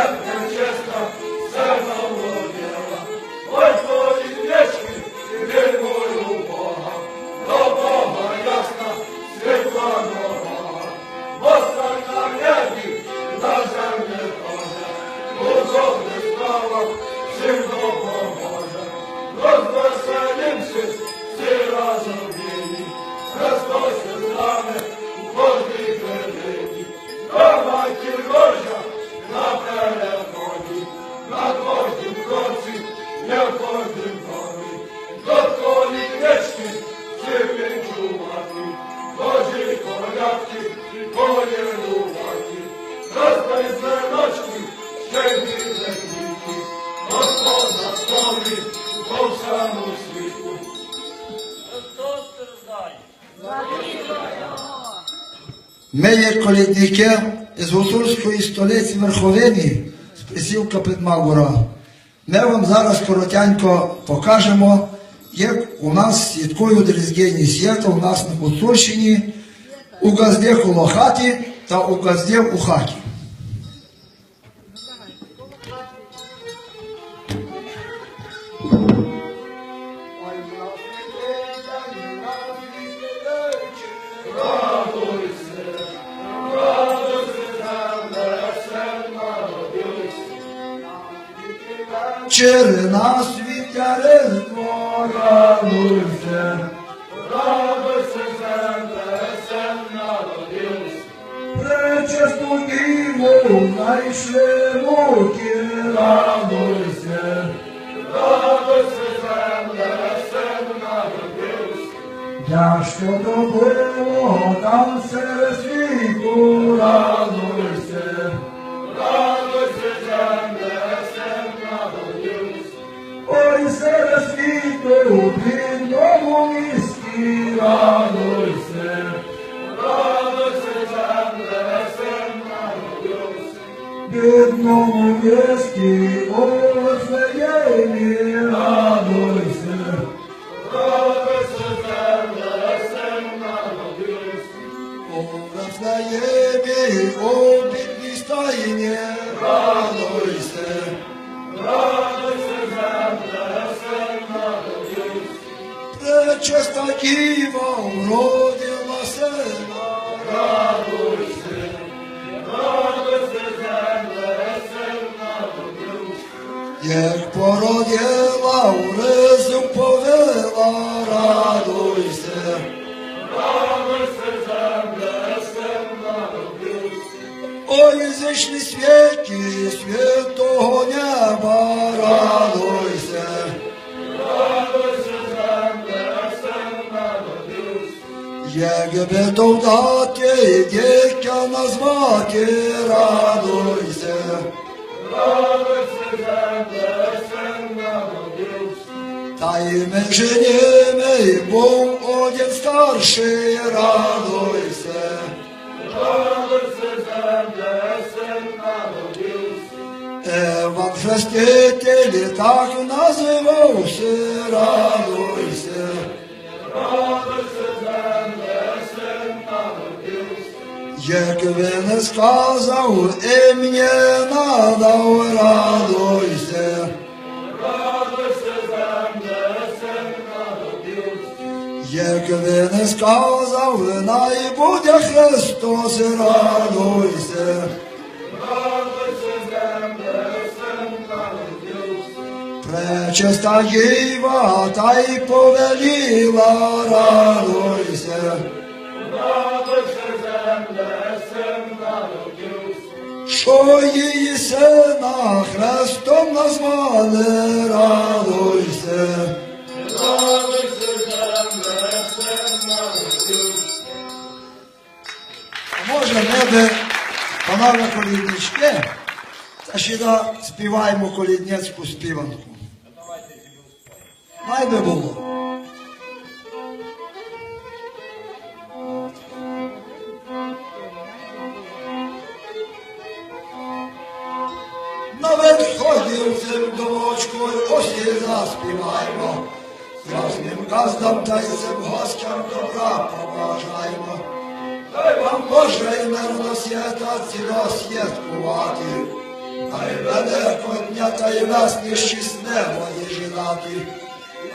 чесно, чесно. Ми є колідники з гуцульської столиці Верховини, з присілка Підмагора. Ми вам зараз коротенько покажемо, як у нас святкують різдвяні свята у нас на Гуцульщині, у газді коло та у газді у хаті. Черна світя різдво радуйся, Пречесту діву знайшли муки, радуйся. Тяжко то було там серед світу, радуйся. Пречиста діва вродила сина, радуйся. Як породила, у Jakby tą datę dziecka nazwacie, raduj się. Raduj się, zemdle syna rodził. Tajmy żenimy, bo ojciec starszy, raduj się. Raduj się, zemdle syna rodził. Ewan Chrzesticiel tak nazywał się, raduj się. Не сказав, і мені надав, радуйся. Як він не сказав, най буде Христос, радуйся. Пречиста діва, та й повеліла, радуйся. Що її сина хрестом назвали, радуйся. А Може, ми би, панове коліднички, та ще да співаємо колідницьку співанку. Най би було. Цим домочкою ось і заспіваємо. Красним газдам та й гостям добра побажаємо. Дай вам Боже і мирно свята ціло святкувати. Ай велико дня та й весні щасливої жінати.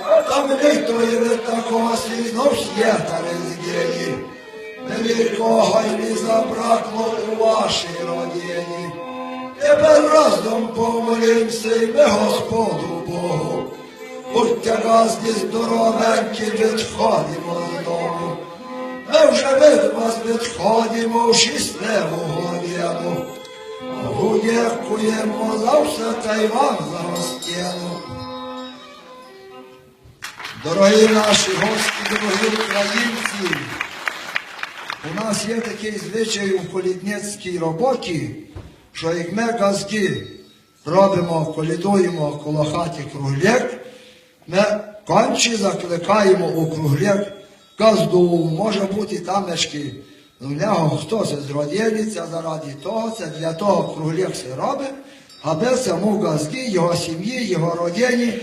А там літо і від такого слізнув свята розділі. Нікого й не забракло у вашій родині. Тепер разом помолимся і ми Господу Богу. Будьте газді здоровенькі, відходимо з дому. Ми вже від вас відходимо в щасливу годину. Богу за все та й вам за гостину. Дорогі наші гості, дорогі українці, у нас є такий звичай у колідницькій роботі, що як ми газки робимо, колідуємо коло хаті кругляк, ми конче закликаємо у кругляк газду, може бути тамешки. У нього хтось зроділиться заради того, це для того кругляк се робить, аби саму газки, його сім'ї, його родині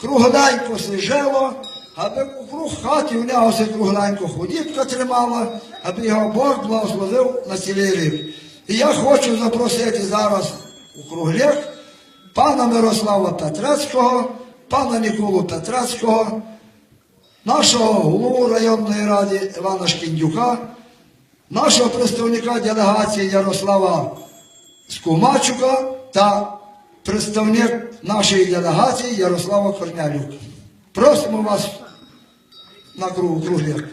кругленько се жило, аби круг хаті в нього се кругленько худібка тримала, аби його Бог благословив на цілий рік. І я хочу запросити зараз у кругляк пана Мирослава Петрецького, пана Ніколу Петрецького, нашого голову районної ради Івана Шкіндюка, нашого представника делегації Ярослава Скумачука та представник нашої делегації Ярослава Корнелюк. Просимо вас на круг кругляк.